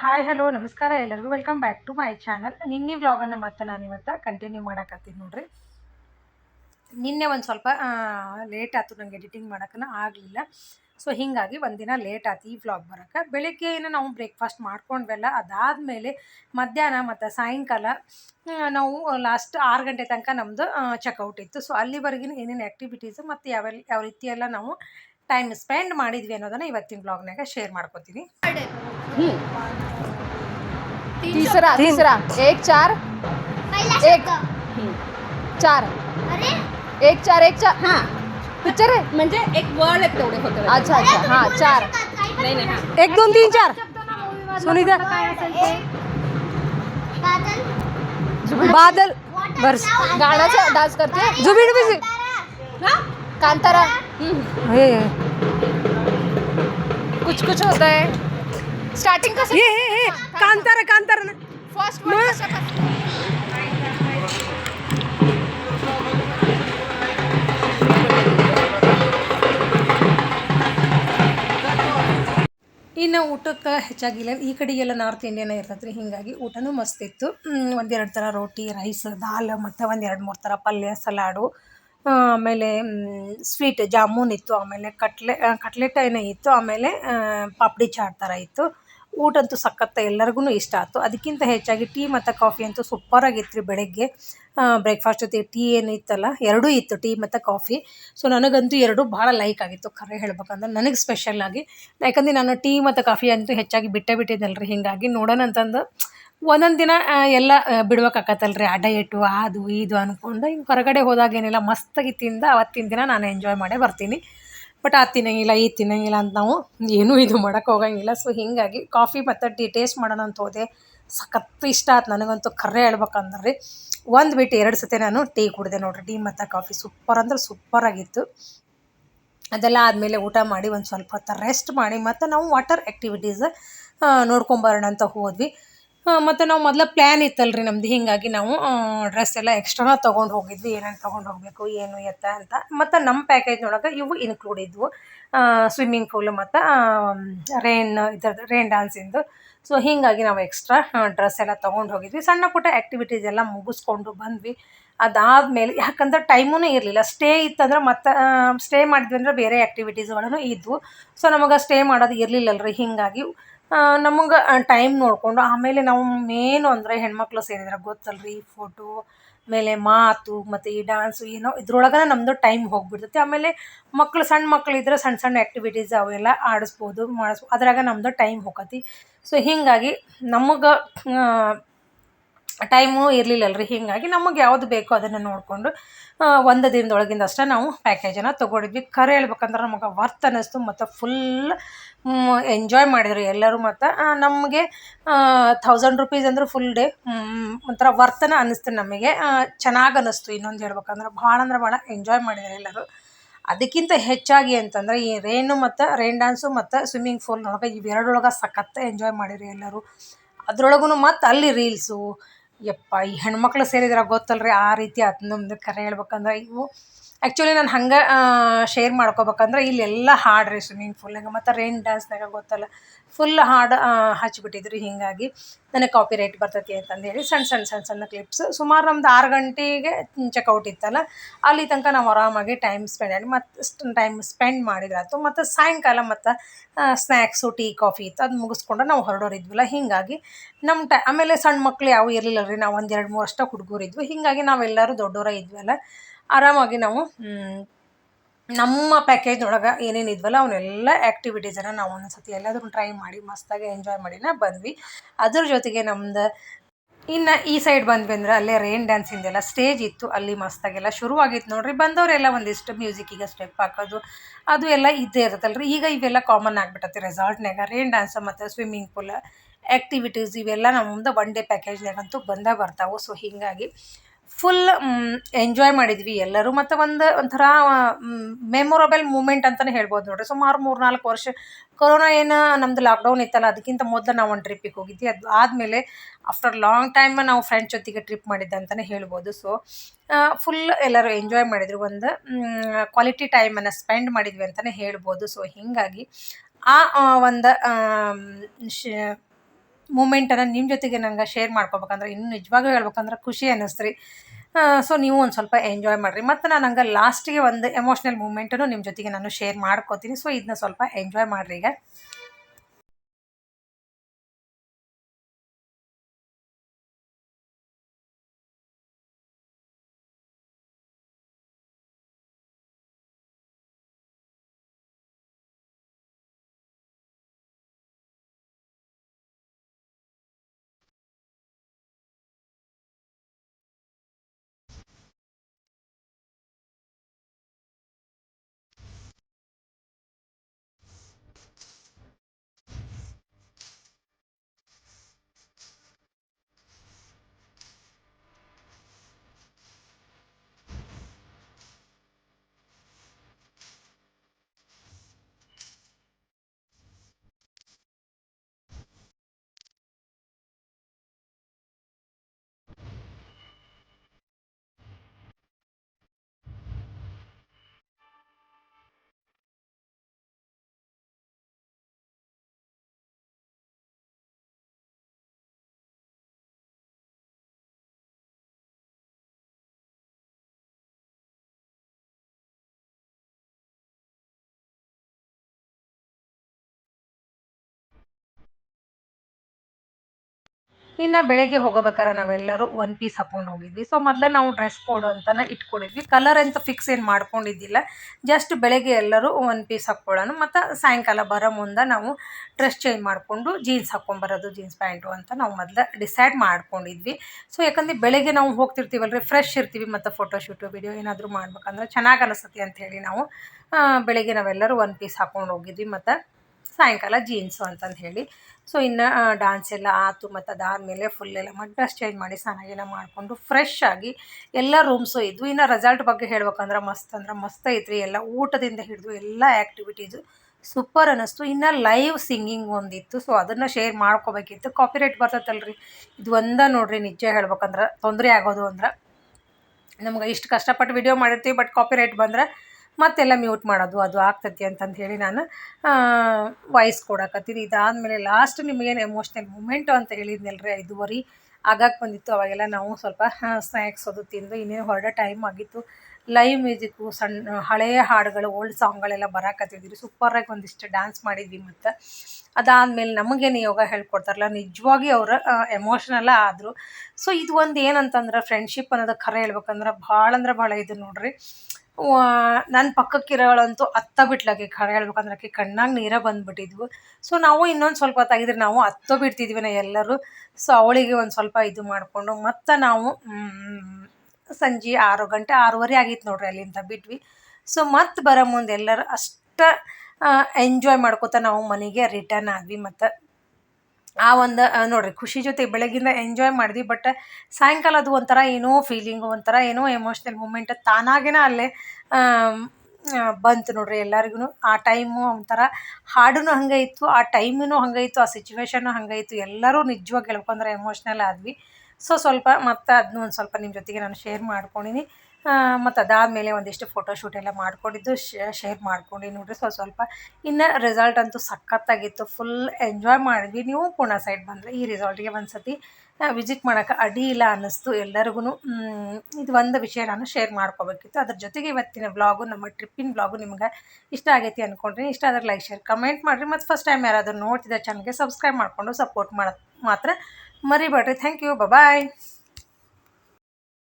Hi hello ನಮಸ್ಕಾರ. ಎಲ್ಲರಿಗೂ welcome back to my channel ನಿನ್ನೆ ವ್ಲಾಗನ್ನು ಮತ್ತೆ ನಾನು ಇವತ್ತು ಕಂಟಿನ್ಯೂ ಮಾಡಕತ್ತೀನಿ ನೋಡ್ರಿ. ನಿನ್ನೆ ಒಂದು ಸ್ವಲ್ಪ ಲೇಟ್ ಆಯ್ತು, ನಂಗೆ ಎಡಿಟಿಂಗ್ ಮಾಡೋಕ್ಕೂ ಆಗಲಿಲ್ಲ. ಸೊ ಹೀಗಾಗಿ ಒಂದಿನ ಲೇಟ್ ಆಯ್ತು ಈ ವ್ಲಾಗ್ ಬರೋಕ್ಕೆ ಬೆಳಗ್ಗೆ ಏನು ನಾವು ಬ್ರೇಕ್ಫಾಸ್ಟ್ ಮಾಡ್ಕೊಂಡ್ವೆಲ್ಲ ಅದಾದಮೇಲೆ ಮಧ್ಯಾಹ್ನ ಮತ್ತು ಸಾಯಂಕಾಲ ಆ, ನಾವು ಲಾಸ್ಟ್ ಆರು ಗಂಟೆ ತನಕ ನಮ್ಮದು ಚೆಕ್ಔಟ್ ಇತ್ತು ಸೊ ಅಲ್ಲಿವರೆಗಿನ ಏನೇನು ಆ್ಯಕ್ಟಿವಿಟೀಸು ಮತ್ತು ಯಾವ ಯಾವ ರೀತಿ ಎಲ್ಲ ನಾವು ಟೈಮ್ ಸ್ಪೆಂಡ್ ಮಾಡಿದ್ವಿ ಅನ್ನೋದನ್ನು ಇವತ್ತಿನ ಬ್ಲಾಗ್ನಾಗ ಶೇರ್ ಮಾಡ್ಕೋತೀನಿ तीसरा तीसरा एक चार एक चार अरे एक चार एक चार हा पिक्चर आहे? म्हणजे एक वर्ड आहेत तेवढे फक्त. अच्छा अच्छा. हा चार. नाही नाही हा. एक दोन तीन चार. सुनीता. बादल. बादल. बरस गाण्याचा डान्स करते? जुबीड बिजी कांतारा. हे? कुछ कुछ होता है स्टार्टिंग कसं? हे हे हे कांतार कांतार. फर्स्ट ಇನ್ನು ಊಟಕ್ಕೆ ಹೆಚ್ಚಾಗಿಲ್ಲ ಈ ಕಡೆಗೆಲ್ಲ ನಾರ್ತ್ ಇಂಡಿಯನ್ ಇರ್ತೈತೆ ರೀ ಹೀಗಾಗಿ ಊಟನೂ ಮಸ್ತ್ ಇತ್ತು. ಒಂದೆರಡು ಥರ ರೋಟಿ ರೈಸ್ ದಾಲ್ ಮತ್ತು ಒಂದೆರಡು ಮೂರು ಥರ ಪಲ್ಯ, ಸಲಾಡು. ಆಮೇಲೆ ಸ್ವೀಟ್ ಜಾಮೂನ್ ಇತ್ತು, ಆಮೇಲೆ ಕಟ್ಲೆ ಕಟ್ಲೆಟ್ ಏನೋ ಇತ್ತು, ಆಮೇಲೆ ಪಾಪಡಿ ಚಾಟ್ ಥರ ಇತ್ತು. ಊಟ ಅಂತೂ ಸಖತ್ತ ಎಲ್ಲರಿಗೂ ಇಷ್ಟ ಆಯ್ತು. ಅದಕ್ಕಿಂತ ಹೆಚ್ಚಾಗಿ ಟೀ ಮತ್ತು ಕಾಫಿ ಅಂತೂ ಸೂಪರಾಗಿತ್ತು ರೀ ಬೆಳಗ್ಗೆ. ಬ್ರೇಕ್ಫಾಸ್ಟ್ ಜೊತೆ ಟೀ ಏನು ಇತ್ತಲ್ಲ, ಎರಡೂ ಇತ್ತು ಟೀ ಮತ್ತು ಕಾಫಿ. ಸೊ ನನಗಂತೂ ಎರಡೂ ಭಾಳ ಲೈಕ್ ಆಗಿತ್ತು ಖರೆ ಹೇಳ್ಬೇಕಂದ್ರೆ ನನಗೆ ಸ್ಪೆಷಲ್ ಆಗಿ. ಯಾಕಂದ್ರೆ ನಾನು ಟೀ ಮತ್ತು ಕಾಫಿ ಅಂತೂ ಹೆಚ್ಚಾಗಿ ಬಿಟ್ಟೇ ಬಿಟ್ಟಿದ್ದಲ್ರಿ. ಹೀಗಾಗಿ ನೋಡೋಣ ಅಂತಂದು ಒಂದೊಂದು ದಿನ ಎಲ್ಲ ಎಲ್ಲ ಬಿಡ್ಬೇಕಾಕತ್ತಲ್ರಿ. ಆ ಡಯಟು ಅದು, ಇದು ಅಂದ್ಕೊಂಡು ಹಿಂಗೆ ಹೊರಗಡೆ ಹೋದಾಗ ಏನಿಲ್ಲ ಮಸ್ತಾಗಿ ತಿಂದ ಅವತ್ತಿನ ದಿನ ನಾನು ಎಂಜಾಯ್ ಮಾಡೇ ಬರ್ತೀನಿ. ಬಟ್ ಅದು ತಿನ್ನಂಗಿಲ್ಲ, ಈ ತಿನ್ನಂಗಿಲ್ಲ ಅಂತ ನಾವು ಏನೂ ಇದು ಮಾಡೋಕ್ಕೆ ಹೋಗಂಗಿಲ್ಲ. ಸೊ ಹೀಗಾಗಿ ಕಾಫಿ ಮತ್ತು ಟೀ ಟೇಸ್ಟ್ ಮಾಡೋಣ ಅಂತ ಹೋದೆ. ಸಖತ್ತು ಇಷ್ಟ ಆಯ್ತು ನನಗಂತೂ ಕರೆ ಹೇಳ್ಬೇಕಂದ್ರೆ. ರೀ ಒಂದು ಬಿಟ್ಟು ಎರಡು ಸತಿ ನಾನು ಟೀ ಕುಡಿದೆ ನೋಡ್ರಿ. ಟೀ ಮತ್ತು ಕಾಫಿ ಸೂಪರ್ ಅಂದ್ರೆ ಸೂಪರ್ ಆಗಿತ್ತು. ಅದೆಲ್ಲ ಆದಮೇಲೆ ಊಟ ಮಾಡಿ ಒಂದು ಸ್ವಲ್ಪ ಹೊತ್ತು ರೆಸ್ಟ್ ಮಾಡಿ ಮತ್ತು ನಾವು ವಾಟರ್ ಆ್ಯಕ್ಟಿವಿಟೀಸ್ ನೋಡ್ಕೊಂಬರೋಣ ಅಂತ ಹೋದ್ವಿ. ಮತ್ತು ನಾವು ಮೊದಲ ಪ್ಲ್ಯಾನ್ ಇತ್ತಲ್ರಿ ನಮ್ದು. ಹೀಗಾಗಿ ನಾವು ಡ್ರೆಸ್ ಎಲ್ಲ ಎಕ್ಸ್ಟ್ರಾ ತೊಗೊಂಡು ಹೋಗಿದ್ವಿ. ಏನೇನು ತೊಗೊಂಡು ಹೋಗಬೇಕು, ಏನು ಎತ್ತ ಅಂತ. ಮತ್ತು ನಮ್ಮ ಪ್ಯಾಕೇಜ್ನೊಳಗೆ ಇವು ಇನ್ಕ್ಲೂಡ್ ಇದ್ವು. ಸ್ವಿಮ್ಮಿಂಗ್ ಪೂಲ್ ಮತ್ತು ರೇನ್ ಇದ್ರದ್ದು ರೇನ್ ಡಾನ್ಸಿಂದು ಸೊ ಹೀಗಾಗಿ ನಾವು ಎಕ್ಸ್ಟ್ರಾ ಡ್ರೆಸ್ ಎಲ್ಲ ತೊಗೊಂಡು ಹೋಗಿದ್ವಿ. ಸಣ್ಣ ಪುಟ್ಟ ಆ್ಯಕ್ಟಿವಿಟೀಸ್ ಎಲ್ಲ ಮುಗಿಸ್ಕೊಂಡು ಬಂದ್ವಿ. ಅದಾದಮೇಲೆ, ಯಾಕಂದ್ರೆ ಟೈಮೂ ಇರಲಿಲ್ಲ. ಸ್ಟೇ ಇತ್ತಂದ್ರೆ ಮತ್ತೆ ಸ್ಟೇ ಮಾಡಿದ್ವಿ ಅಂದ್ರೆ ಬೇರೆ ಆ್ಯಕ್ಟಿವಿಟೀಸ್ಗಳನ್ನು ಇದ್ವು. ಸೊ ನಮಗೆ ಸ್ಟೇ ಮಾಡೋದು ಇರಲಿಲ್ಲಲ್ರಿ. ಹೀಗಾಗಿ ನಮಗೆ ಟೈಮ್ ನೋಡಿಕೊಂಡು ಆಮೇಲೆ ನಾವು ಮೇನು ಅಂದರೆ ಹೆಣ್ಮಕ್ಳು ಸೇರಿದ್ರೆ ಗೊತ್ತಲ್ರಿ ಫೋಟೋ ಆಮೇಲೆ ಮಾತು, ಮತ್ತು ಈ ಡ್ಯಾನ್ಸು ಏನೋ ಇದ್ರೊಳಗೆ ನಮ್ಮದು ಟೈಮ್ ಹೋಗ್ಬಿಡ್ತೈತಿ. ಆಮೇಲೆ ಮಕ್ಕಳು ಸಣ್ಣ ಮಕ್ಕಳು ಇದ್ರೆ ಸಣ್ಣ ಸಣ್ಣ ಆ್ಯಕ್ಟಿವಿಟೀಸ್ ಅವೆಲ್ಲ ಆಡಿಸ್ಬೋದು ಮಾಡಿಸ್ಬೋದು ಅದ್ರಾಗ ನಮ್ಮದು ಟೈಮ್ ಹೋಗತಿ ಸೊ ಹೀಗಾಗಿ ನಮಗೆ ಟೈಮು ಇರಲಿಲ್ಲಲ್ರಿ. ಹೀಗಾಗಿ ನಮಗೆ ಯಾವುದು ಬೇಕೋ ಅದನ್ನು ನೋಡಿಕೊಂಡು ಒಂದು ದಿನದೊಳಗಿಂದ ಅಷ್ಟೇ ನಾವು ಪ್ಯಾಕೇಜನ್ನು ತೊಗೊಂಡಿದ್ವಿ. ಖರೆ ಹೇಳ್ಬೇಕಂದ್ರೆ ನಮಗೆ ವರ್ತ್ ಅನ್ನಿಸ್ತು ಮತ್ತು ಫುಲ್ ಎಂಜಾಯ್ ಮಾಡಿದ್ರು ಎಲ್ಲರೂ ಮತ್ತು ನಮಗೆ ಥೌಸಂಡ್ ರುಪೀಸ್ ಅಂದ್ರೆ ಫುಲ್ ಡೇ ಒಂಥರ ವರ್ತನ ಅನ್ನಿಸ್ತು ನಮಗೆ. ಚೆನ್ನಾಗಿ ಅನ್ನಿಸ್ತು ಇನ್ನೊಂದು ಹೇಳ್ಬೇಕಂದ್ರೆ ಭಾಳ ಅಂದ್ರೆ ಭಾಳ ಎಂಜಾಯ್ ಮಾಡಿದ್ರು ಎಲ್ಲರೂ. ಅದಕ್ಕಿಂತ ಹೆಚ್ಚಾಗಿ ಅಂತಂದ್ರೆ ಈ ರೇನು ಮತ್ತು ರೈನ್ ಡ್ಯಾನ್ಸು ಮತ್ತು ಸ್ವಿಮ್ಮಿಂಗ್ ಪೂಲ್ನೊಳಗೆ ಇವೆರಡೊಳಗೆ ಸಖತ್ತ ಎಂಜಾಯ್ ಮಾಡಿದ್ರು ಎಲ್ಲರೂ. ಅದರೊಳಗೂ ಮತ್ತು ಅಲ್ಲಿ ರೀಲ್ಸು ಯಪ್ಪ ಈ ಹೆಣ್ಮಕ್ಳು ಸೇರಿದ್ರೆ ಗೊತ್ತಲ್ರಿ ಆ ರೀತಿ ಆತು ನಮ್ದು ಕರೆ ಹೇಳ್ಬೇಕಂದ್ರೆ ಇವು ಆ್ಯಕ್ಚುಲಿ ನಾನು ಹಂಗೆ ಶೇರ್ ಮಾಡ್ಕೋಬೇಕಂದ್ರೆ ಇಲ್ಲೆಲ್ಲ ಹಾಡ್ರಿ ಸ್ವಿಮ್ಮಿಂಗ್ ಪೂಲ್ನಾಗ ಮತ್ತು ರೈನ್ ಡ್ಯಾನ್ಸ್ನಾಗ ಗೊತ್ತಲ್ಲ ಫುಲ್ ಹಾಡು ಹಚ್ಚಿಬಿಟ್ಟಿದ್ರು ಹೀಗಾಗಿ. ನನಗೆ ಕಾಪಿ ರೈಟ್ ಬರ್ತೈತಿ ಅಂತಂದೇಳಿ ಸಣ್ಣ ಸಣ್ಣ ಸಣ್ಣ ಸಣ್ಣ ಕ್ಲಿಪ್ಸ್ ಸುಮಾರು ನಮ್ದು ಆರು ಗಂಟೆಗೆ ಚೆಕ್ಔಟ್ ಇತ್ತಲ್ಲ, ಅಲ್ಲಿ ತನಕ ನಾವು ಆರಾಮಾಗಿ ಟೈಮ್ ಸ್ಪೆಂಡ್ ಮಾಡಿ, ಮತ್ತು ಟೈಮ್ ಸ್ಪೆಂಡ್ ಮಾಡಿದ್ರಾಯ್ತು. ಮತ್ತು ಸಾಯಂಕಾಲ ಮತ್ತು ಸ್ನ್ಯಾಕ್ಸು ಟೀ ಕಾಫಿ ಇತ್ತು, ಅದು ಮುಗಿಸ್ಕೊಂಡು ನಾವು ಹೊರಡೋರಿದ್ವಲ್ಲ ಹೀಗಾಗಿ ನಮ್ಮ ಟೈ ಆಮೇಲೆ ಸಣ್ಣ ಮಕ್ಳು ಯಾವ ಇರಲಿಲ್ಲ ರೀ ನಾವು ಒಂದೆರಡು ಮೂರು ಅಷ್ಟೇ ಹುಡುಗರು ಇದ್ವಿ. ಹೀಗಾಗಿ ನಾವೆಲ್ಲರೂ ದೊಡ್ಡವರ ಇದ್ವಲ್ಲ ಆರಾಮಾಗಿ ನಾವು ನಮ್ಮ ನಮ್ಮ ಪ್ಯಾಕೇಜ್ನೊಳಗೆ ಏನೇನು ಇದ್ವಲ್ಲ ಅವನ್ನೆಲ್ಲ ಆ್ಯಕ್ಟಿವಿಟೀಸನ್ನು ನಾವು ಒಂದೊಂದ್ಸತಿ ಎಲ್ಲಾದ್ರೂ ಟ್ರೈ ಮಾಡಿ, ಮಸ್ತಾಗಿ ಎಂಜಾಯ್ ಮಾಡಿನ ಬಂದ್ವಿ. ಅದ್ರ ಜೊತೆಗೆ ನಮ್ದು ಇನ್ನು ಈ ಸೈಡ್ ಬಂದ್ವಿ ಅಂದ್ರೆ ಅಲ್ಲೇ ರೇನ್ ಡ್ಯಾನ್ಸಿಂದೆಲ್ಲ ಸ್ಟೇಜ್ ಇತ್ತು, ಅಲ್ಲಿ ಮಸ್ತಾಗೆಲ್ಲ ಶುರುವಾಗಿತ್ತು ನೋಡ್ರಿ. ಬಂದವರೆಲ್ಲ ಒಂದಿಷ್ಟು ಮ್ಯೂಸಿಕ್ಕಿಗೆ ಸ್ಟೆಪ್ ಹಾಕೋದು, ಅದು ಎಲ್ಲ ಇದ್ದೇ ಇರುತ್ತಲ್ರಿ. ಈಗ ಇವೆಲ್ಲ ಕಾಮನ್ ಆಗಿಬಿಟ್ಟತಿ ರೆಸಾರ್ಟ್ನಾಗ ರೇನ್ ಡ್ಯಾನ್ಸ್ ಮತ್ತು ಸ್ವಿಮ್ಮಿಂಗ್ ಪೂಲ್ ಆ್ಯಕ್ಟಿವಿಟೀಸ್ ಇವೆಲ್ಲ ನಮ್ಮದು ಒನ್ ಡೇ ಪ್ಯಾಕೇಜ್ನಾಗಂತೂ ಬಂದಾಗ ಬರ್ತಾವೆ. ಸೊ ಹೀಗಾಗಿ ಫುಲ್ ಎಂಜಾಯ್ ಮಾಡಿದ್ವಿ ಎಲ್ಲರೂ. ಮತ್ತು ಒಂದು, ಒಂಥರ ಮೆಮೊರಬಲ್ ಮೂಮೆಂಟ್ ಅಂತಲೇ ಹೇಳ್ಬೋದು ನೋಡ್ರಿ. ಸುಮಾರು ಮೂರು ನಾಲ್ಕು ವರ್ಷ, ಕೊರೋನಾ ಏನು ನಮ್ಮದು ಲಾಕ್ಡೌನ್ ಇತ್ತಲ್ಲ, ಅದಕ್ಕಿಂತ ಮೊದಲು ನಾವು ಒಂದು ಟ್ರಿಪ್ಪಿಗೆ ಹೋಗಿದ್ವಿ. ಅದು ಆದಮೇಲೆ ಆಫ್ಟರ್ ಲಾಂಗ್ ಟೈಮ್ ನಾವು ಫ್ರೆಂಡ್ಸ್ ಜೊತೆಗೆ ಟ್ರಿಪ್ ಮಾಡಿದ್ದೆ ಅಂತಲೇ ಹೇಳ್ಬೋದು. ಸೊ ಫುಲ್ ಎಲ್ಲರೂ ಎಂಜಾಯ್ ಮಾಡಿದ್ರು. ಒಂದು ಕ್ವಾಲಿಟಿ ಟೈಮನ್ನು ಸ್ಪೆಂಡ್ ಮಾಡಿದ್ವಿ ಅಂತಲೇ ಹೇಳ್ಬೋದು. ಸೊ ಹೀಗಾಗಿ ಆ ಒಂದು ಮೂಮೆಂಟನ್ನು ನಿಮ್ಮ ಜೊತೆಗೆ ನಂಗೆ ಶೇರ್ ಮಾಡ್ಕೋಬೇಕಂದ್ರೆ ಇನ್ನು ನಿಜವಾಗೂ ಹೇಳ್ಬೇಕಂದ್ರೆ ಖುಷಿ ಅನ್ನಿಸ್ತು ಸೊ ನೀವು ಒಂದು ಸ್ವಲ್ಪ ಎಂಜಾಯ್ ಮಾಡಿರಿ. ಮತ್ತು ನಾನು ಹಂಗೆ ಲಾಸ್ಟಿಗೆ ಒಂದು ಎಮೋಷ್ನಲ್ ಮೂಮೆಂಟನ್ನು ನಿಮ್ಮ ಜೊತೆಗೆ ನಾನು ಶೇರ್ ಮಾಡ್ಕೋತೀನಿ. ಸೊ ಇದನ್ನ ಸ್ವಲ್ಪ ಎಂಜಾಯ್ ಮಾಡಿರಿ ಈಗ. ಇನ್ನು ಬೆಳಗ್ಗೆ ಹೋಗಬೇಕಾದ್ರೆ ನಾವೆಲ್ಲರೂ ಒನ್ ಪೀಸ್ ಹಾಕ್ಕೊಂಡು ಹೋಗಿದ್ವಿ. ಸೊ ಮೊದಲೇ ನಾವು ಡ್ರೆಸ್ ಕೋಡ್ ಅಂತಲೇ ಇಟ್ಕೊಂಡಿದ್ವಿ. ಕಲರ್ ಅಂತ ಫಿಕ್ಸ್ ಏನು ಮಾಡ್ಕೊಂಡಿದ್ದಿಲ್ಲ. ಜಸ್ಟ್ ಬೆಳಗ್ಗೆ ಎಲ್ಲರೂ ಒನ್ ಪೀಸ್ ಹಾಕ್ಕೊಳ್ಳೋಣ ಮತ್ತು ಸಾಯಂಕಾಲ ಬರೋ ಮುಂದೆ ನಾವು ಡ್ರೆಸ್ ಚೇಂಜ್ ಮಾಡಿಕೊಂಡು ಜೀನ್ಸ್ ಹಾಕ್ಕೊಂಬರೋದು ಜೀನ್ಸ್ ಪ್ಯಾಂಟು ಅಂತ ನಾವು ಮೊದಲೇ ಡಿಸೈಡ್ ಮಾಡ್ಕೊಂಡಿದ್ವಿ. ಸೊ ಯಾಕಂದ್ರೆ ಬೆಳಗ್ಗೆ ನಾವು ಹೋಗ್ತಿರ್ತೀವಲ್ರಿ ಫ್ರೆಶ್ ಇರ್ತೀವಿ. ಮತ್ತು ಫೋಟೋಶೂಟು ವಿಡಿಯೋ ಏನಾದರೂ ಮಾಡ್ಬೇಕಂದ್ರೆ ಚೆನ್ನಾಗಿ ಅನಿಸುತ್ತೆ ಅಂತ ಹೇಳಿ ನಾವು ಬೆಳಗ್ಗೆ ನಾವೆಲ್ಲರೂ ಒನ್ ಪೀಸ್ ಹಾಕ್ಕೊಂಡು ಹೋಗಿದ್ವಿ. ಮತ್ತು ಸಾಯಂಕಾಲ ಜೀನ್ಸು ಅಂತಂದು ಹೇಳಿ. ಸೊ ಇನ್ನು ಡಾನ್ಸ್ ಎಲ್ಲ ಆತು ಮತ್ತು ಅದಾದಮೇಲೆ ಫುಲ್ ಎಲ್ಲ ಮಾಡಿ ಡ್ರೆಸ್ ಚೇಂಜ್ ಮಾಡಿ ಸಾನಾಗೆಲ್ಲ ಮಾಡಿಕೊಂಡು ಫ್ರೆಶ್ ಆಗಿ ಎಲ್ಲ ರೂಮ್ಸು ಇದ್ವು. ಇನ್ನು ರೆಸಲ್ಟ್ ಬಗ್ಗೆ ಹೇಳ್ಬೇಕಂದ್ರೆ ಮಸ್ತ್ ಅಂದ್ರೆ ಮಸ್ತ್ ಐತ್ರಿ. ಎಲ್ಲ ಊಟದಿಂದ ಹಿಡಿದು ಎಲ್ಲ ಆ್ಯಕ್ಟಿವಿಟೀಸು ಸೂಪರ್ ಅನ್ನಿಸ್ತು ಇನ್ನು ಲೈವ್ ಸಿಂಗಿಂಗ್ ಒಂದಿತ್ತು. ಸೊ ಅದನ್ನು ಶೇರ್ ಮಾಡ್ಕೋಬೇಕಿತ್ತು. ಕಾಪಿರೈಟ್ ಬರ್ತೈತಲ್ರಿ. ಇದು ಒಂದ ನೋಡ್ರಿ ನಿಜ ಹೇಳ್ಬೇಕಂದ್ರೆ ತೊಂದರೆ ಆಗೋದು ಅಂದ್ರೆ. ನಮ್ಗೆ ಇಷ್ಟು ಕಷ್ಟಪಟ್ಟು ವಿಡಿಯೋ ಮಾಡಿರ್ತೀವಿ ಬಟ್ ಕಾಪಿರೈಟ್ ಬಂದ್ರೆ ಮತ್ತೆಲ್ಲ ಮ್ಯೂಟ್ ಮಾಡೋದು, ಅದು ಆಗ್ತೈತಿ ಅಂತಂದು ಹೇಳಿ ನಾನು ವಾಯ್ಸ್ ಕೊಡಕತ್ತೀನಿ. ಇದಾದಮೇಲೆ ಲಾಸ್ಟ್ ನಿಮಗೇನು ಎಮೋಷ್ನಲ್ ಮೂಮೆಂಟು ಅಂತ ಹೇಳಿದ್ನಲ್ರಿ, ಐದುವರೆ ಆಗಾಗ ಬಂದಿತ್ತು. ಅವಾಗೆಲ್ಲ ನಾವು ಸ್ವಲ್ಪ ಸ್ನ್ಯಾಕ್ಸ್ ಅದು ತಿಂದು ಇನ್ನೇನು ಹೊರಡೋ ಟೈಮ್ ಆಗಿತ್ತು. ಲೈವ್ ಮ್ಯೂಸಿಕ್ಕು ಸಣ್ಣ ಹಳೆಯ ಹಾಡುಗಳು ಓಲ್ಡ್ ಸಾಂಗ್ಗಳೆಲ್ಲ ಬರಾಕತ್ತಿದ್ವಿ ಸೂಪರಾಗಿ ಒಂದಿಷ್ಟು ಡ್ಯಾನ್ಸ್ ಮಾಡಿದ್ವಿ ಮತ್ತು. ಅದಾದಮೇಲೆ ನಮಗೇನು ಯೋಗ ಹೇಳ್ಕೊಡ್ತಾರಲ್ಲ, ನಿಜವಾಗಿ ಅವರು ಎಮೋಷ್ನಲ್ಲ ಆದರು. ಸೊ ಇದು ಒಂದು ಏನಂತಂದ್ರೆ ಫ್ರೆಂಡ್ಶಿಪ್ ಅನ್ನೋದು ಖರೆ ಹೇಳ್ಬೇಕಂದ್ರೆ ಭಾಳ ಅಂದ್ರೆ ಭಾಳ ಇದು ನೋಡ್ರಿ. ನನ್ನ ಪಕ್ಕಕ್ಕಿರೋಳಂತೂ ಅತ್ತ ಬಿಟ್ಲಾಕಿ ಖರೆ ಹೇಳ್ಬೇಕಂದ್ರೆ ಆಕೆ ಕಣ್ಣಾಗ ನೀರೇ ಬಂದ್ಬಿಟ್ಟಿದ್ವು. ಸೊ ನಾವು ಇನ್ನೊಂದು ಸ್ವಲ್ಪ ಹೊತ್ತಾಗಿದ್ರೆ ನಾವು ಅತ್ತೋ ಬಿಡ್ತಿದ್ವಿ ಎಲ್ಲರೂ. ಸೊ ಅವಳಿಗೆ ಒಂದು ಸ್ವಲ್ಪ ಇದು ಮಾಡಿಕೊಂಡು ಮತ್ತು ನಾವು ಸಂಜೆ ಆರು ಗಂಟೆ ಆರೂವರೆ ಆಗಿತ್ತು ನೋಡ್ರಿ ಅಲ್ಲಿಂದ ಬಿಟ್ವಿ. ಸೊ ಮತ್ತೆ ಬರೋ ಮುಂದೆ ಎಲ್ಲರೂ ಅಷ್ಟು ಎಂಜಾಯ್ ಮಾಡ್ಕೋತ ನಾವು ಮನೆಗೆ ರಿಟರ್ನ್ ಆದ್ವಿ ಮತ್ತು. ಆ ಒಂದು ನೋಡಿರಿ, ಖುಷಿ ಜೊತೆ ಬೆಳಗ್ಗಿಂದ ಎಂಜಾಯ್ ಮಾಡಿದ್ವಿ ಬಟ್ ಸಾಯಂಕಾಲ ಅದು ಒಂಥರ ಏನೋ ಫೀಲಿಂಗು ಒಂಥರ ಏನೋ ಎಮೋಷ್ನಲ್ ಮೂಮೆಂಟ್ ತಾನಾಗೇನೆ ಅಲ್ಲೇ ಬಂತು ನೋಡ್ರಿ ಎಲ್ಲರಿಗೂ ಆ ಟೈಮು ಒಂಥರ ಹಾಡೂ ಹಂಗೆ ಇತ್ತು, ಆ ಟೈಮೂ ಹಂಗೆ ಇತ್ತು, ಆ ಸಿಚುವೇಶನು ಹಂಗೆ ಇತ್ತು. ಎಲ್ಲರೂ ನಿಜವಾಗಿ ಹೇಳ್ಕೊಂಡ್ರೆ ಎಮೋಷ್ನಲ್ ಆದ್ವಿ. ಸೊ ಸ್ವಲ್ಪ ಮತ್ತು ಅದನ್ನೂ ಒಂದು ಸ್ವಲ್ಪ ನಿಮ್ಮ ಜೊತೆಗೆ ನಾನು ಶೇರ್ ಮಾಡ್ಕೊಂಡಿನಿ. ಮತ್ತು ಅದಾದಮೇಲೆ ಒಂದಿಷ್ಟು ಫೋಟೋಶೂಟ್ ಎಲ್ಲ ಮಾಡ್ಕೊಂಡಿದ್ದು ಶೇರ್ ಮಾಡ್ಕೊಂಡು ನೋಡಿರಿ. ಸ್ವಲ್ಪ ಸ್ವಲ್ಪ ಇನ್ನು ರಿಸಲ್ಟ್ ಅಂತೂ ಸಖತ್ತಾಗಿತ್ತು. ಫುಲ್ ಎಂಜಾಯ್ ಮಾಡಿದ್ವಿ. ನೀವು ಪುಣೆ ಸೈಡ್ ಬಂದರೆ ಈ ರಿಸಾರ್ಟ್ಗೆ ಒಂದು ಸತಿ ವಿಸಿಟ್ ಮಾಡೋಕ್ಕೆ ಅಡಿ ಇಲ್ಲ ಅನ್ನಿಸ್ತು ಎಲ್ಲರಿಗೂ ಇದು ಒಂದು ವಿಷಯ ನಾನು ಶೇರ್ ಮಾಡ್ಕೋಬೇಕಿತ್ತು. ಅದ್ರ ಜೊತೆಗೆ ಇವತ್ತಿನ ಬ್ಲಾಗು ನಮ್ಮ ಟ್ರಿಪ್ಪಿನ ಬ್ಲಾಗು ನಿಮ್ಗೆ ಇಷ್ಟ ಆಗೈತಿ ಅಂದ್ಕೊಂಡ್ರಿ ಇಷ್ಟ ಆದ್ರೆ ಲೈಕ್ ಶೇರ್ ಕಮೆಂಟ್ ಮಾಡಿರಿ. ಮತ್ತು ಫಸ್ಟ್ ಟೈಮ್ ಯಾರಾದರೂ ನೋಡ್ತಿದ್ದ ಚಾನಲ್ಗೆ ಸಬ್ಸ್ಕ್ರೈಬ್ ಮಾಡಿಕೊಂಡು ಸಪೋರ್ಟ್ ಮಾಡೋದು ಮಾತ್ರ ಮರಿಬೇಡ್ರಿ. Thank you bye